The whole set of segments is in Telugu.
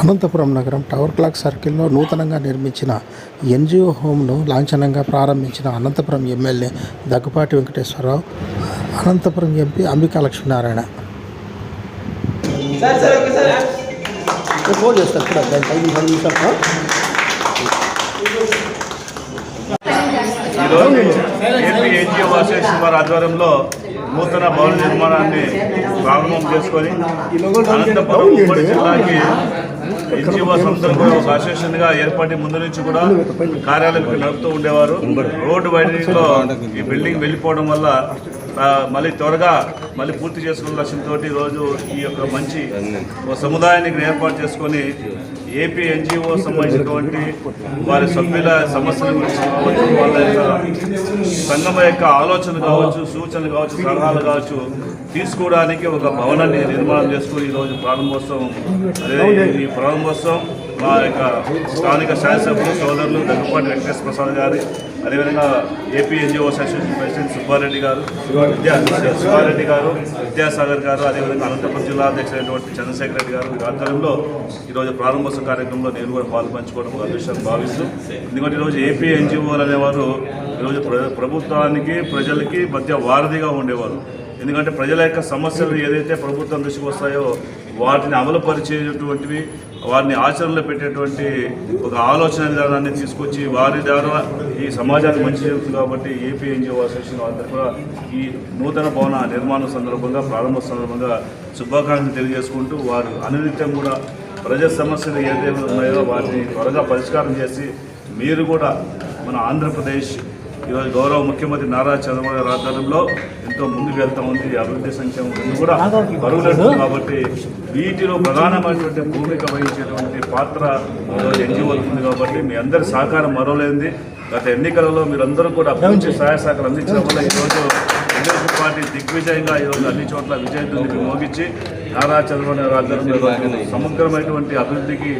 అనంతపురం నగరం టవర్ క్లాక్ సర్కిల్లో నూతనంగా నిర్మించిన ఎన్జిఓ హోమ్ను లాంఛనంగా ప్రారంభించిన Anantapuram MLA Daggubati Venkateswararao Anantapuram MP Ambika Lakshminarayana. NGO association వారి ఆధ్వర్యంలో నూతన భవన నిర్మాణాన్ని ప్రారంభం చేసుకొని అనంతపురం ఉమ్మడి జిల్లాకి ఎన్జిఓ సంస్థలు కూడా ఒక అసోసియేషన్గా ఏర్పడి ముందు నుంచి కూడా కార్యాలయం నడుపుతూ ఉండేవారు. రోడ్డు వైడనింగ్లో ఈ బిల్డింగ్ వెళ్ళిపోవడం వల్ల మళ్ళీ త్వరగా మళ్ళీ పూర్తి చేసుకున్న లక్ష్యంతో రోజు ఈ యొక్క మంచి ఓ సముదాయాన్ని ఇక్కడ ఏర్పాటు చేసుకొని ఏపీ ఎన్జిఓ సంబంధించినటువంటి వారి సభ్యుల సమస్యల గురించి కావచ్చు వాళ్ళ యొక్క సంఘం యొక్క ఆలోచనలు కావచ్చు సూచనలు కావచ్చు సలహాలు కావచ్చు తీసుకోవడానికి ఒక భవనాన్ని నిర్మాణం చేసుకుని ఈరోజు ప్రారంభోత్సవం ఈ ప్రారంభోత్సవం మా యొక్క స్థానిక శాసనసభ్యులు సోదరులు దగ్గుపాటి వెంకటేశ్వర ప్రసాద్ గారు అదేవిధంగా AP NGO association president Subbareddy గారు విద్యా సుబ్బారెడ్డి గారు విద్యాసాగర్ గారు అదేవిధంగా అనంతపురం జిల్లా అధ్యక్షుడైనటువంటి చంద్రశేఖర్ రెడ్డి గారు ఆధ్వర్యంలో ఈరోజు ప్రారంభోత్సవ కార్యక్రమంలో నేను కూడా పాలు పంచుకోవడం ఒక భావిస్తూ ఎందుకంటే ఈరోజు ఏపీ ఎన్జిఓలు అనేవారు ఈరోజు ప్రభుత్వానికి ప్రజలకి మధ్య వారధిగా ఉండేవారు. ఎందుకంటే ప్రజల యొక్క సమస్యలు ఏదైతే ప్రభుత్వం దృష్టికి వస్తాయో వాటిని అమలుపరిచేటటువంటివి వారిని ఆచరణలో పెట్టేటువంటి ఒక ఆలోచన విధానాన్ని తీసుకొచ్చి వారి ద్వారా ఈ సమాజానికి మంచి జరుగుతుంది కాబట్టి ఏపీ ఎన్జిఓ అసోసియేషన్ అందరూ కూడా ఈ నూతన భవన నిర్మాణం సందర్భంగా ప్రారంభ సందర్భంగా శుభాకాంక్షలు తెలియజేసుకుంటూ వారు అనునిత్యం కూడా ప్రజా సమస్యలు ఏదైతే ఉన్నాయో వాటిని త్వరగా పరిష్కారం చేసి మీరు కూడా మన ఆంధ్రప్రదేశ్ ఈరోజు గౌరవ ముఖ్యమంత్రి నారా చంద్రబాబు గారి ఆధ్వర్యంలో ఎంతో ముందుకు వెళ్తా ఉంది. అభివృద్ధి సంక్షేమం కూడా పరుగులేదు కాబట్టి వీటిలో ప్రధానమైనటువంటి భూమిక వహించేటువంటి పాత్ర ఈరోజు ఎన్జిఓలకు ఉంది కాబట్టి మీ అందరి సహకారం మరోలేంది గత ఎన్నికలలో మీరందరూ కూడా అభివృద్ధి సహాయ సహకారం అందించడం వల్ల ఈరోజు తెలుగుదేశం పార్టీ దిగ్విజయంగా ఈరోజు అన్ని చోట్ల విజయదుందుకు మోగించి నారా చంద్రబాబు ఈరోజు సమగ్రమైనటువంటి అభివృద్ధికి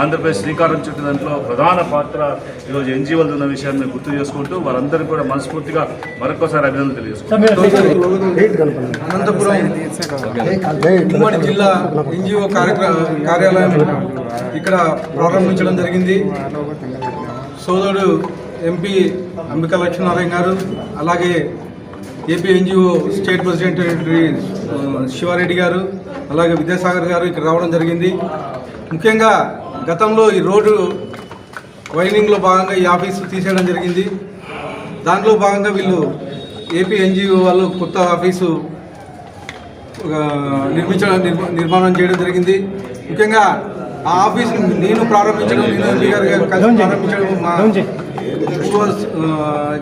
ఆంధ్రప్రదేశ్ శ్రీకారం చుట్టిన దాంట్లో ప్రధాన పాత్ర ఈరోజు ఎన్జిఓలు ఉన్న విషయాన్ని గుర్తు చేసుకుంటూ వారందరికీ కూడా మనస్ఫూర్తిగా మరొకసారి అభినందనలు తెలియజేసుకుంటాం అనంతపురం ఉమ్మడి జిల్లా ఎన్జిఓ కార్యక్రమ కార్యాలయం ఇక్కడ ప్రారంభించడం జరిగింది. సోదరుడు ఎంపీ అంబికా లక్ష్మీనారాయణ గారు అలాగే AP NGO state president Sivareddy గారు అలాగే విద్యాసాగర్ గారు ఇక్కడ రావడం జరిగింది. ముఖ్యంగా గతంలో ఈ రోడ్డు వైనింగ్లో భాగంగా ఈ ఆఫీసు తీసేయడం జరిగింది. దాంట్లో భాగంగా వీళ్ళు ఏపీ ఎన్జిఓ వాళ్ళు కొత్త ఆఫీసు నిర్మించడం నిర్మ- నిర్మాణం చేయడం జరిగింది. ముఖ్యంగా ఆ ఆఫీస్ నేను ప్రారంభించడం నేను ప్రారంభించడం మా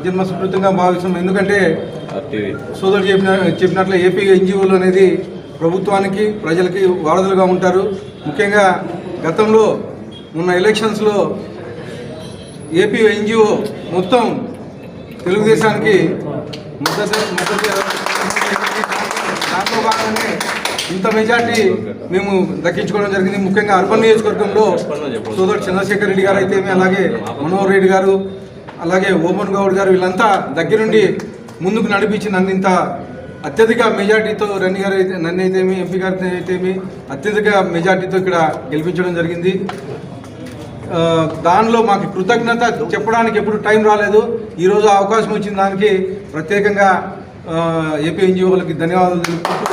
జన్మ సుకృతంగా భావిస్తున్నాం. ఎందుకంటే సోదరుడు చెప్పిన చెప్పినట్లు ఏపీ ఎన్జిఓలు అనేది ప్రభుత్వానికి ప్రజలకి వారధులుగా ఉంటారు. ముఖ్యంగా గతంలో ఉన్న ఎలక్షన్స్లో ఏపీ ఎన్జిఓ మొత్తం తెలుగుదేశానికి మద్దతు మద్దతు దాంట్లో భాగంగానే ఇంత మెజార్టీ మేము దక్కించుకోవడం జరిగింది. ముఖ్యంగా అర్బన్ నియోజకవర్గంలో సోదరు చంద్రశేఖర్ రెడ్డి గారు అయితే అలాగే మనోహర్ రెడ్డి గారు అలాగే ఓమన్ గౌడ్ గారు వీళ్ళంతా దగ్గరుండి ముందుకు నడిపించి నన్ను ఇంత అత్యధిక మెజార్టీతో రన్ని గారు అయితే నన్ను అయితేమి ఎంపీ గారు అయితేమి అత్యధిక మెజార్టీతో ఇక్కడ గెలిపించడం జరిగింది. దానిలో మాకు కృతజ్ఞత చెప్పడానికి ఎప్పుడు టైం రాలేదు. ఈరోజు అవకాశం వచ్చిన దానికి ప్రత్యేకంగా ఏపీ ఎన్జిఓలకి ధన్యవాదాలు తెలుపుకుంటూ